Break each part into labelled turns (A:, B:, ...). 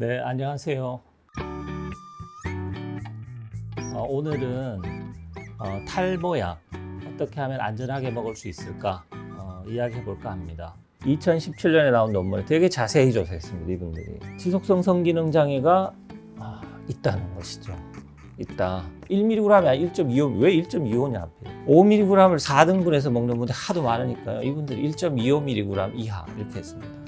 A: 네, 안녕하세요. 어, 오늘은 어, 탈모약 어떻게 하면 안전하게 먹을 수 있을까 어, 이야기해 볼까 합니다. 2017년에 나온 논문을 되게 자세히 조사했습니다. 이분들이 지속성 성기능 장애가 아, 있다는 것이죠. 있다. 1mg이 아니라 1.25. 왜 1.25냐 하필. 5mg을 4등분해서 먹는 분들 하도 많으니까요. 이분들이 1.25mg 이하 이렇게 했습니다.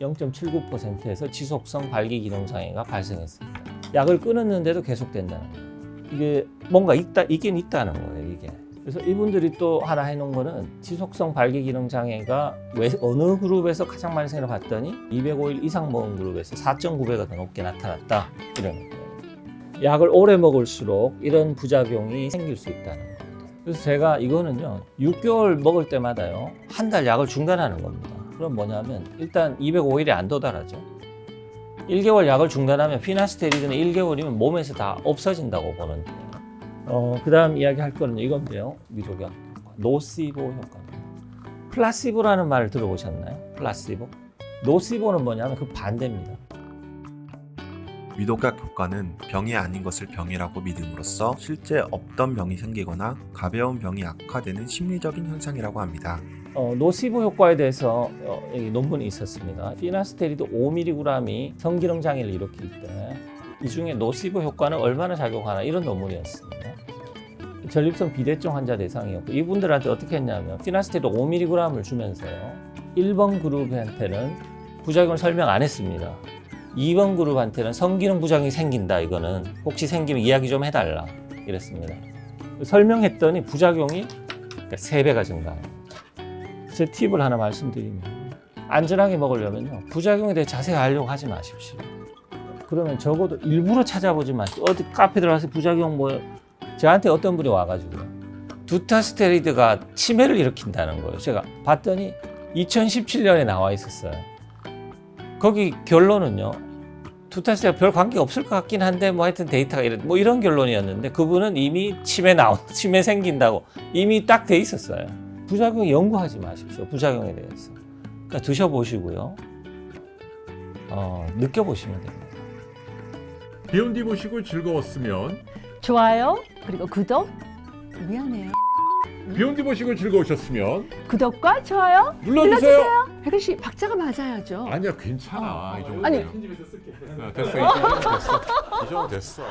A: 0.79%에서 지속성 발기 기능 장애가 발생했습니다. 약을 끊었는데도 계속된다는 거예요. 이게 뭔가 있다, 있긴 있다는 거예요, 이게. 그래서 이분들이 또 하나 해놓은 거는 지속성 발기 기능 장애가 왜 어느 그룹에서 가장 많이 생겨 봤더니 205일 이상 먹은 그룹에서 4.9배가 더 높게 나타났다 이런 거예요. 약을 오래 먹을수록 이런 부작용이 생길 수 있다는 겁니다. 그래서 제가 이거는요 6개월 먹을 때마다요 한 달 약을 중단하는 겁니다. 그럼 뭐냐면 일단 205일이 안 도달하죠. 1개월 약을 중단하면 피나스테리드는 1개월이면 몸에서 다 없어진다고 보는데 어, 그 다음 이야기할 거는 이건데요. 위로약 효과. 노시보 효과입니다. 플라시보라는 말을 들어보셨나요? 플라시보? 노시보는 뭐냐면 그 반대입니다.
B: 위독약 효과는 병이 아닌 것을 병이라고 믿음으로써 실제 없던 병이 생기거나 가벼운 병이 악화되는 심리적인 현상이라고 합니다.
A: 어, 노시보 효과에 대해서 어, 논문이 있었습니다. 피나스테리드 5mg이 성기능 장애를 일으킬 때 이 중에 노시보 효과는 얼마나 작용하나 이런 논문이었습니다. 전립선 비대증 환자 대상이었고 이분들한테 어떻게 했냐면 피나스테리드 5mg을 주면서요. 1번 그룹한테는 부작용을 설명 안 했습니다. 2번 그룹한테는 성기능 부작용이 생긴다 이거는 혹시 생기면 이야기 좀 해달라 이랬습니다. 설명했더니 부작용이 그러니까 3배가 증가합니다. 제 팁을 하나 말씀드리면 안전하게 먹으려면요 부작용에 대해 자세히 알려고 하지 마십시오. 그러면 적어도 일부러 찾아보지 마시고 어디 카페 들어가서 부작용 뭐 저한테 어떤 분이 와가지고요 두타스테리드가 치매를 일으킨다는 거예요. 제가 봤더니 2017년에 나와 있었어요. 거기 결론은요 두타스테리드 별 관계 없을 것 같긴 한데 뭐 하여튼 데이터가 이런 뭐 이런 결론이었는데 그분은 이미 치매 나온 치매 생긴다고 이미 딱 돼 있었어요. 부작용 연구하지 마십시오. 부작용에 대해서. 그러니까 드셔보시고요. 어, 느껴보시면 됩니다.
C: 비욘디 보시고 즐거웠으면
D: 좋아요 그리고 구독 미안해요
C: 비욘디 보시고 즐거우셨으면
D: 구독과 좋아요
C: 눌러주세요.
D: 혜근 씨 박자가 맞아야죠
C: 아니야 괜찮아 이 정도.
D: 아니.
C: 편집해서 쓸게. 됐어 이 정도 됐어. 이 정도 됐어.